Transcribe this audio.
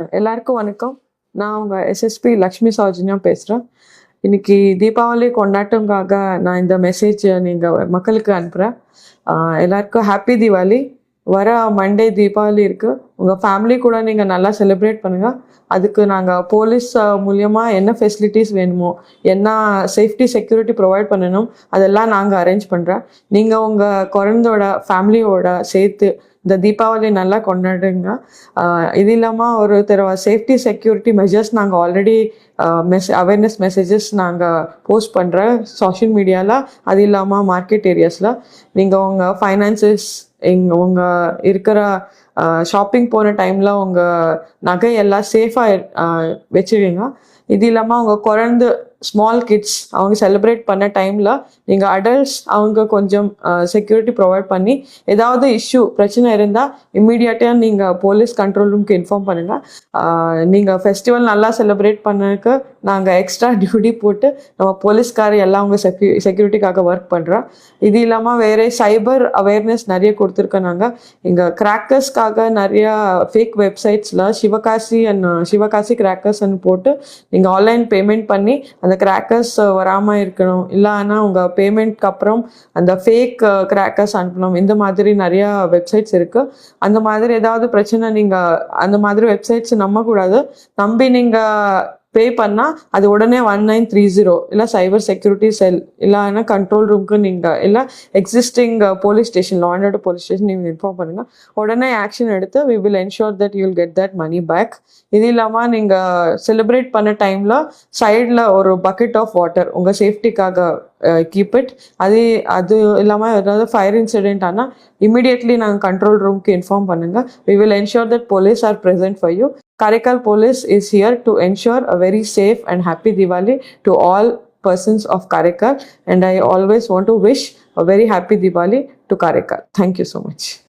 எல்லாருக்கும் வணக்கம். நான் உங்கள் எஸ்எஸ்பி லக்ஷ்மி சௌஜன்யா பேசுகிறேன் இன்னைக்கு தீபாவளி கொண்டாட்டங்காக நான் இந்த மெசேஜ் நீங்கள் மக்களுக்கு அனுப்புகிறேன் எல்லாருக்கும் ஹாப்பி தீபாவளி. வர மண்டே தீபாவளி இருக்கு. உங்கள் ஃபேமிலி கூட நீங்கள் நல்லா செலிப்ரேட் பண்ணுங்கள் அதுக்கு நாங்கள் போலீஸ் மூலியமாக என்ன ஃபெசிலிட்டிஸ் வேணுமோ என்ன சேஃப்டி செக்யூரிட்டி ப்ரொவைட் பண்ணணும் அதெல்லாம் நாங்கள் அரேஞ்ச் பண்ணுறோம் நீங்கள் உங்கள் குழந்தையோட ஃபேமிலியோட சேர்த்து இந்த தீபாவளி நல்லா கொண்டாடுங்க. இது இல்லாமல் ஒரு தடவை சேஃப்டி செக்யூரிட்டி மெஷர்ஸ் நாங்கள் ஆல்ரெடி மெஸ் அவேர்னஸ் மெசேஜஸ் நாங்கள் போஸ்ட் பண்ணுற சோஷியல் மீடியாவில் அது இல்லாமல் மார்க்கெட் ஏரியாஸில் நீங்கள் உங்கள் ஃபைனான்சஸ் எங் உங்கள் இருக்கிற ஷாப்பிங் போன டைமில் உங்கள் நகை எல்லாம் சேஃபாக வச்சுருவீங்க. இது இல்லாமல் அவங்க குழந்தை ஸ்மால் கிட்ஸ் அவங்க செலிப்ரேட் பண்ண டைமில் நீங்கள் அடல்ட்ஸ் அவங்க கொஞ்சம் செக்யூரிட்டி ப்ரொவைட் பண்ணி ஏதாவது இஷ்யூ பிரச்சனை இருந்தால் இம்மீடியட்டாக நீங்கள் போலீஸ் கண்ட்ரோல் ரூம்க்கு இன்ஃபார்ம் பண்ணுங்கள் நீங்கள் ஃபெஸ்டிவல் நல்லா செலிப்ரேட் பண்ணதுக்கு நாங்கள் எக்ஸ்ட்ரா டியூட்டி போட்டு நம்ம போலீஸ்கார் எல்லாம் அவங்க செக்யூ செக்யூரிட்டிக்காக ஒர்க் பண்ணுறோம் இது இல்லாமல் வேறு சைபர் அவேர்னஸ் நிறைய கொடுத்துருக்கோம் நாங்கள் இங்கே கிராக்கர்ஸ்க்காக நிறையா ஃபேக் வெப்சைட்ஸில் சிவகாசி அண்ட் சிவகாசி கிராக்கர்ஸ்ன்னு போட்டு நீங்கள் ஆன்லைன் பேமெண்ட் பண்ணி அந்த கிராக்கர்ஸ் வராமல் இருக்கணும். இல்லைன்னா உங்கள் பேமெண்ட்க்கு அப்புறம் அந்த ஃபேக் கிராக்கர்ஸ் அனுப்பணும். இந்த மாதிரி நிறையா வெப்சைட்ஸ் இருக்குது அந்த மாதிரி ஏதாவது பிரச்சனை நீங்கள் அந்த மாதிரி வெப்சைட்ஸ் நம்பக்கூடாது. நம்பி நீங்கள் பே பண்ணால் அது உடனே ஒன் நைன் த்ரீ ஜீரோ இல்லை சைபர் செக்யூரிட்டி செல் இல்லைன்னா கண்ட்ரோல் ரூம்க்கு நீங்கள் இல்லை எக்ஸிஸ்டிங் போலீஸ் ஸ்டேஷன் லாண்டட் போலீஸ் ஸ்டேஷன் நீங்கள் இன்ஃபார்ம் பண்ணுங்கள் உடனே ஆக்ஷன் எடுத்து we will ensure that you will get that money back இது இல்லாமல் நீங்கள் செலிப்ரேட் பண்ண டைமில் சைடில் ஒரு பக்கெட் ஆஃப் வாட்டர் உங்கள் சேஃப்டிக்காக கீப் இட் அது அது இல்லாமல் ஏதாவது ஃபயர் இன்சிடென்ட் ஆனால் இமீடியட்லி நாங்கள் கண்ட்ரோல் ரூம்க்கு இன்ஃபார்ம் பண்ணுங்கள் we will ensure that police are present for you Karikal Police is here to ensure a very safe and happy Diwali to all persons of Karikal and I always want to wish a very happy Diwali to Karikal. Thank you so much.